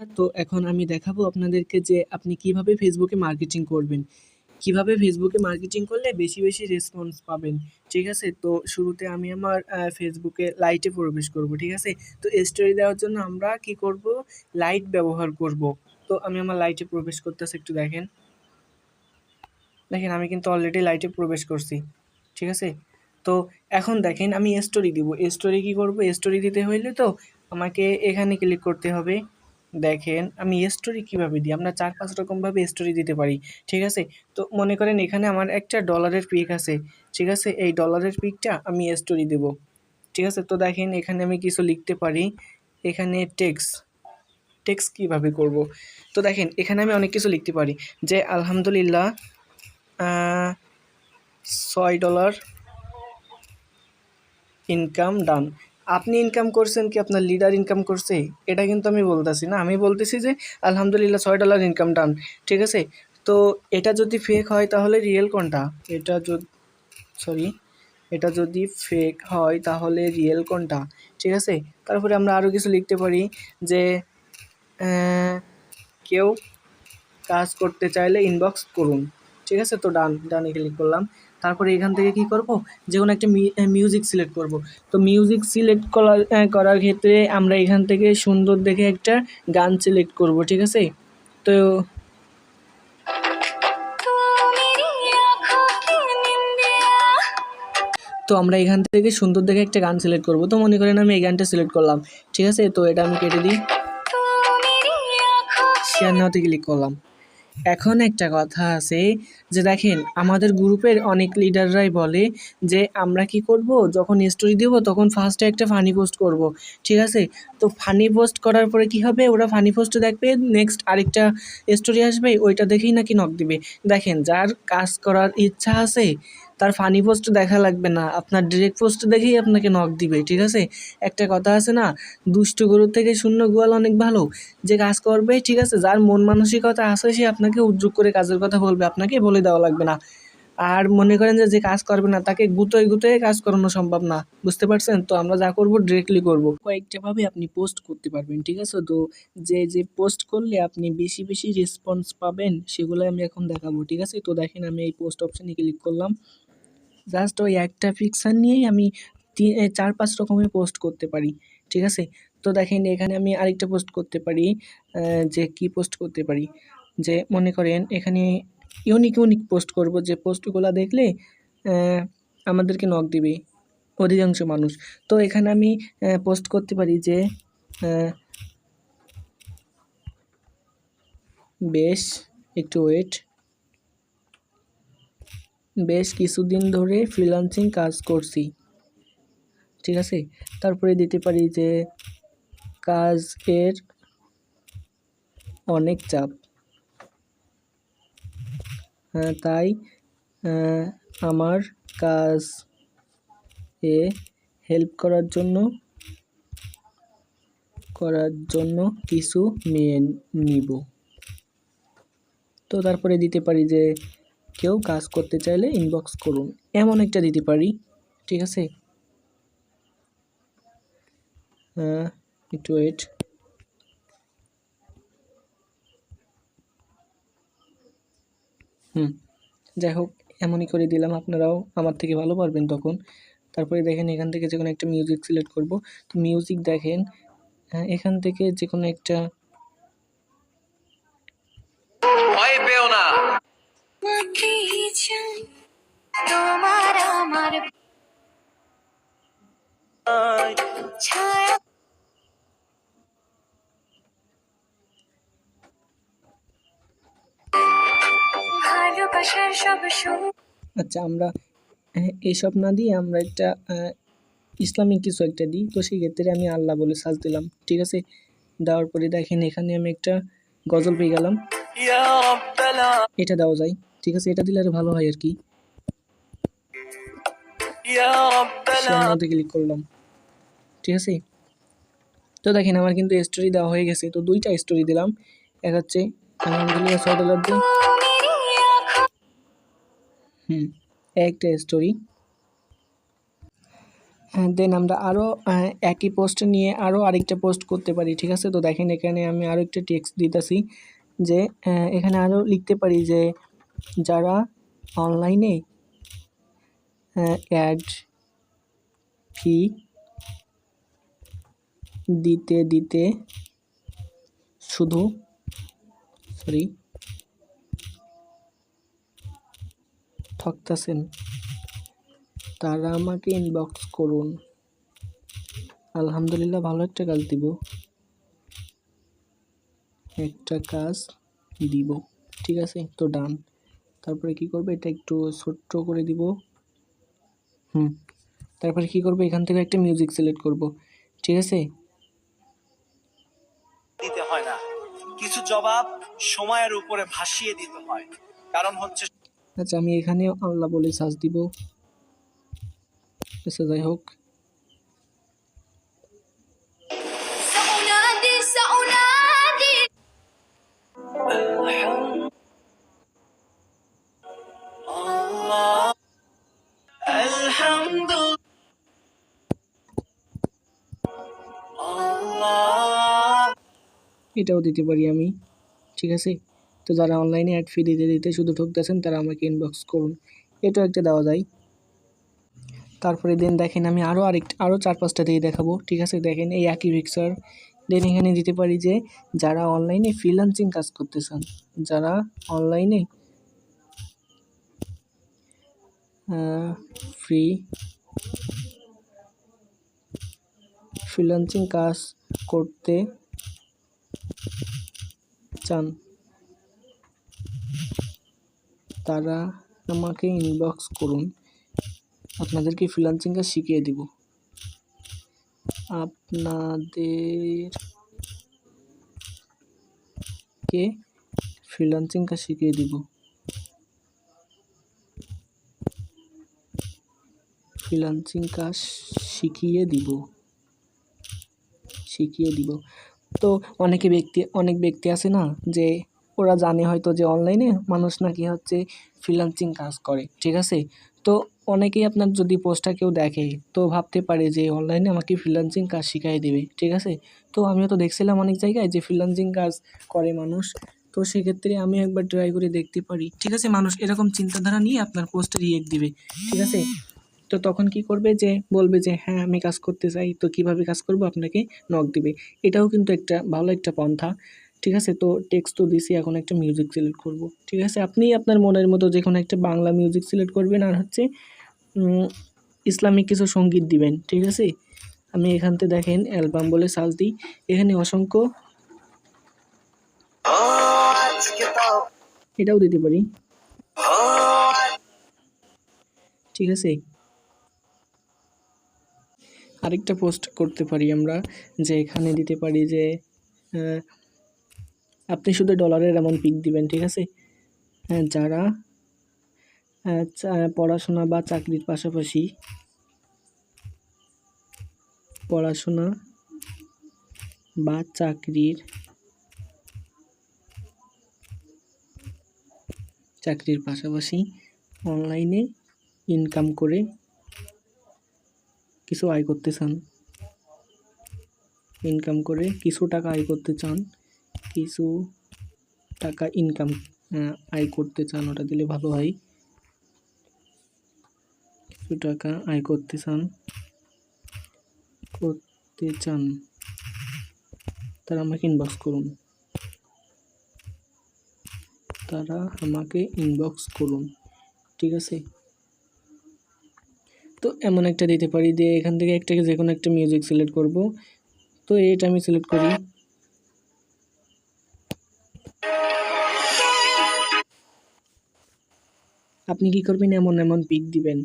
তো এখন আমি দেখাবো আপনাদেরকে যে আপনি কীভাবে ফেসবুকে মার্কেটিং করবেন। কীভাবে ফেসবুকে মার্কেটিং করলে বেশি বেশি রেসপন্স পাবেন, ঠিক আছে? তো শুরুতে আমি আমার ফেসবুকে লাইটে প্রবেশ করব, ঠিক আছে? তো স্টোরি দেওয়ার জন্য আমরা কি করব? লাইট ব্যবহার করব। তো আমি আমার লাইটে প্রবেশ করতেছি, একটু দেখেন। দেখেন, আমি কিন্তু অলরেডি লাইটে প্রবেশ করছি, ঠিক আছে? তো এখন দেখেন, আমি স্টোরি দিব। স্টোরি কি করব? স্টোরি দিতে হইলে তো আমাকে এখানে ক্লিক করতে হবে। দেখেন আমি স্টোরি কীভাবে দিই? আমরা চার, পাঁচ রকমভাবে স্টোরি দিতে পারি, ঠিক আছে? তো মনে করেন এখানে আমার একটা ডলারের পিক আছে, ঠিক আছে? এই ডলারের পিকটা আমি স্টোরি দেব, ঠিক আছে? তো দেখেন এখানে আমি কিছু লিখতে পারি, এখানে টেক্স টেক্স কীভাবে করব? তো দেখেন এখানে আমি অনেক কিছু লিখতে পারি, যে আলহামদুলিল্লাহ ছয় ডলার ইনকাম ডান আপনি ইনকাম করছেন কি আপনার লিডার ইনকাম করছে? এটা কিন্তু আমি বলতেছি না। আমি বলতেছি যে, আলহামদুলিল্লাহ ছয় ডলার ইনকাম ডান ঠিক আছে? তো এটা যদি ফেক হয় তাহলে রিয়েল কোনটা? এটা যদি সরি এটা যদি ফেক হয় তাহলে রিয়েল কোনটা? ঠিক আছে? তারপরে আমরা আরও কিছু লিখতে পারি যে কেউ কাজ করতে চাইলে ইনবক্স করুন। ঠিক আছে? তো ডান ডানে ক্লিক করলাম। তারপরে এখান থেকে কি করব? যে কোনো একটা মিউজিক সিলেক্ট করব। তো মিউজিক সিলেক্ট করার করার ক্ষেত্রে আমরা এখান থেকে সুন্দর দেখে একটা গান সিলেক্ট করব ঠিক আছে? তো তো আমরা এখান থেকে সুন্দর দেখে একটা গান সিলেক্ট করব। তো মনে করেন আমি এই গানটা সিলেক্ট করলাম ঠিক আছে? তো এটা আমি কেটে দিই। শেয়ার নেওয়াতে ক্লিক করলাম। এখন একটা কথা আছে যে দেখেন, আমাদের গ্রুপের অনেক লিডাররাই বলে যে, আমরা কি করব? যখন স্টোরি দেব, তখন ফার্স্টে একটা ফানি পোস্ট করব। ঠিক আছে? তো ফানি পোস্ট করার পরে কি হবে? ওরা ফানি পোস্ট দেখবে নেক্সট আরেকটা স্টোরি আসবে, ওইটা দেখেই নাকি নক দিবে। দেখেন, যার কাজ করার ইচ্ছা আছে তার ফানি পোস্ট দেখা লাগবে না। আপনার ডিরেক্ট পোস্ট দেখেই আপনাকে নক দিবে, ঠিক আছে? একটা কথা আছে না, দুষ্ট গরুর থেকে শূন্য গোয়াল অনেক ভালো। যে কাজ করবে, ঠিক আছে, যার মন মানসিকতা আছে, সে আপনাকে উদ্যোগ করে কাজের কথা বলবে, আপনাকে বলে দেওয়া লাগবে না। আর মনে করেন যে যে কাজ করবে না, তাকে গুতোয় গুতোয় কাজ করানো সম্ভব না, বুঝতে পারছেন? তো আমরা যা করব ডিরেক্টলি করব। কয়েকটা ভাবে আপনি পোস্ট করতে পারবেন, ঠিক আছে? তো যে যে পোস্ট করলে আপনি বেশি বেশি রেসপন্স পাবেন সেগুলো আমি এখন দেখাবো, ঠিক আছে? তো দেখেন, আমি এই পোস্ট অপশানে ক্লিক করলাম। জাস্ট ওই একটা পিকচার নিয়েই আমি তিন চার পাঁচ রকমের পোস্ট করতে পারি, ঠিক আছে? তো দেখেন এখানে আমি আরেকটা পোস্ট করতে পারি যে কি পোস্ট করতে পারি? যে মনে করেন এখানে ইউনিক ইউনিক পোস্ট করব, যে পোস্টগুলো দেখলে আমাদেরকে নক দিবে অধিকাংশ মানুষ। তো এখানে আমি পোস্ট করতে পারি যে বেশ, একটু ওয়েট বেশ কিছুদিন ধরে ফ্রিল্যান্সিং কাজ করছি। ঠিক আছে? তারপরে দিতে পারি যে কাজের অনেক চাপ। হ্যাঁ, তাই আমার কাজ এ হেল্প করার জন্য করার জন্য কিছু নিয়ে নিব। তো তারপরে দিতে পারি যে কেউ কাজ করতে চাইলে ইনবক্স করুন। এমন একটা দিতে পারি ঠিক আছে? আহ, একটু ওয়েট হুম যাই হোক এমনই করে দিলাম আপনারাও আমার থেকে ভালো পারবেন তখন। তারপরে দেখেন এখান থেকে যে কোনো একটা মিউজিক সিলেক্ট করব। তো মিউজিক দেখেন আহ, এখান থেকে যে কোনো একটা তোমার আমার ছায়া ভালোবাসার সব সুর আচ্ছা আমরা এইসব না দিয়ে আমরা একটা আহ, ইসলামিক কিছু একটা দিই। তো সেই ক্ষেত্রে আমি আল্লাহ বলে সাজ দিলাম। ঠিক আছে? দেওয়ার পরে দেখেন এখানে আমি একটা গজল পেয়ে গেলাম। এটা দেওয়া যায়। ঠিক আছে এটা দিলে আরও ভালো হয় আর কি ক্লিক করলাম। ঠিক আছে? তো দেখেন আমার কিন্তু স্টোরি দেওয়া হয়ে গেছে তো দুইটা স্টোরি দিলাম। এক হচ্ছে আলহামদুলিল্লাহ ছয় ডলার দিই হুম একটা স্টোরি দেন আমরা আরও একই পোস্ট নিয়ে আরও আরেকটা পোস্ট করতে পারি ঠিক আছে? তো দেখেন এখানে আমি আরও একটা টেক্সট দিতেছি যে এখানে আরও লিখতে পারি যে যারা অনলাইনে অ্যাড ফি দিতে দিতে শুধু সরি ঠকতাছেন, তারা আমাকে ইনবক্স করুন। আলহামদুলিল্লাহ ভালো একটা কাজ দিব। একটা কাজ দিব। ঠিক আছে? তো ডান তারপরে কি করবে এটা একটু ছোট্ট করে দিব হুম তারপরে কি করবে এখান থেকে একটা মিউজিক সিলেক্ট করব ঠিক আছে দিতে হয় না কিছু জবাব সময়ের উপরে ভাসিয়ে দিতে হয় কারণ হচ্ছে আচ্ছা আমি এখানে আল্লাহ বলে সার্চ দিব আচ্ছা যাই হোক سأنادي এটাও দিতে পারি আমি, ঠিক আছে? তো যারা অনলাইনে অ্যাড ফি দিতে দিতে শুধু ঠকতেছেন, তারা আমাকে ইনবক্স করুন। এটাও একটা দেওয়া যায়। তারপরে দেন দেখেন আমি আরও আরেকটা আরও চার পাঁচটা দিয়ে দেখাবো, ঠিক আছে? দেখেন এই একই পিকচার দেন এখানে দিতে পারি যে, যারা অনলাইনে ফ্রিল্যান্সিং কাজ করতে চান যারা অনলাইনে ফ্রি ফ্রিল্যান্সিং কাজ করতে চান। তারা আমাকে ইনবক্স করুন। আপনাদেরকে ফ্রিল্যান্সিং কাজ শিখিয়ে দিব। আপনাদেরকে ফ্রিল্যান্সিং কাজ শিখিয়ে দিব। ফ্রিল্যান্সিং কাজ শিখিয়ে দিব। শিখিয়ে দিব। তো অনেকে ব্যক্তি, অনেক ব্যক্তি আছে না যে ওরা জানে হয়তো যে অনলাইনে মানুষ নাকি হচ্ছে ফ্রিল্যান্সিং কাজ করে, ঠিক আছে? তো অনেকেই আপনার যদি পোস্টটা কেউ দেখে, তো ভাবতে পারে যে অনলাইনে আমাকে ফ্রিল্যান্সিং কাজ শিখাই দেবে, ঠিক আছে? তো আমিও তো দেখছিলাম অনেক জায়গায় যে ফ্রিলান্সিং কাজ করে মানুষ। তো সেক্ষেত্রে আমি একবার ট্রাই করে দেখতে পারি, ঠিক আছে? মানুষ এরকম চিন্তাধারা নিয়ে আপনার পোস্টে রিয়েক্ট দিবে, ঠিক আছে? তো তখন কি করবে যে, বলবে যে হ্যাঁ আমি কাজ করতে চাই, তো কীভাবে কাজ করব? আপনাকে নক দিবে। এটাও কিন্তু একটা ভালো একটা পন্থা, ঠিক আছে? তো টেক্সট তো দিছি, এখন একটা মিউজিক সিলেক্ট করব, ঠিক আছে? আপনি আপনার মনের মতো যে কোনো একটা বাংলা মিউজিক সিলেক্ট করবেন আর হচ্ছে ইসলামিক কিছু সংগীত দিবেন, ঠিক আছে? আমি এখান থেকে দেখেন অ্যালবাম বলে সার্চ দিই। এখানে অসংখ্য এটাও দিতে পারি। ঠিক আছে? আরেকটা পোস্ট করতে পারি আমরা, যে এখানে দিতে পারি যে আপনি শুধু ডলারের এমন পিক দিবেন, ঠিক আছে? হ্যাঁ যারা পড়াশোনা বা চাকরির পাশাপাশি পড়াশোনা বা চাকরির চাকরির পাশাপাশি অনলাইনে ইনকাম করে কিছু আয় করতে চান ইনকাম করে কিছু টাকা আয় করতে চান, কিছু টাকা ইনকাম আয় করতে চান, ওটা দিলে ভালো হয়। কিছু টাকা আয় করতে চান করতে চান, তারা আমাকে ইনবক্স করুন। তারা আমাকে ইনবক্স করুন, ঠিক আছে? তো এমন একটা দিতে পারি দিয়ে এখান থেকে একটাকে যে কোনো একটা মিউজিক সিলেক্ট করব। তো এটা আমি সিলেক্ট করি। আপনি কি করবেন? এমন এমন পিক দিবেন।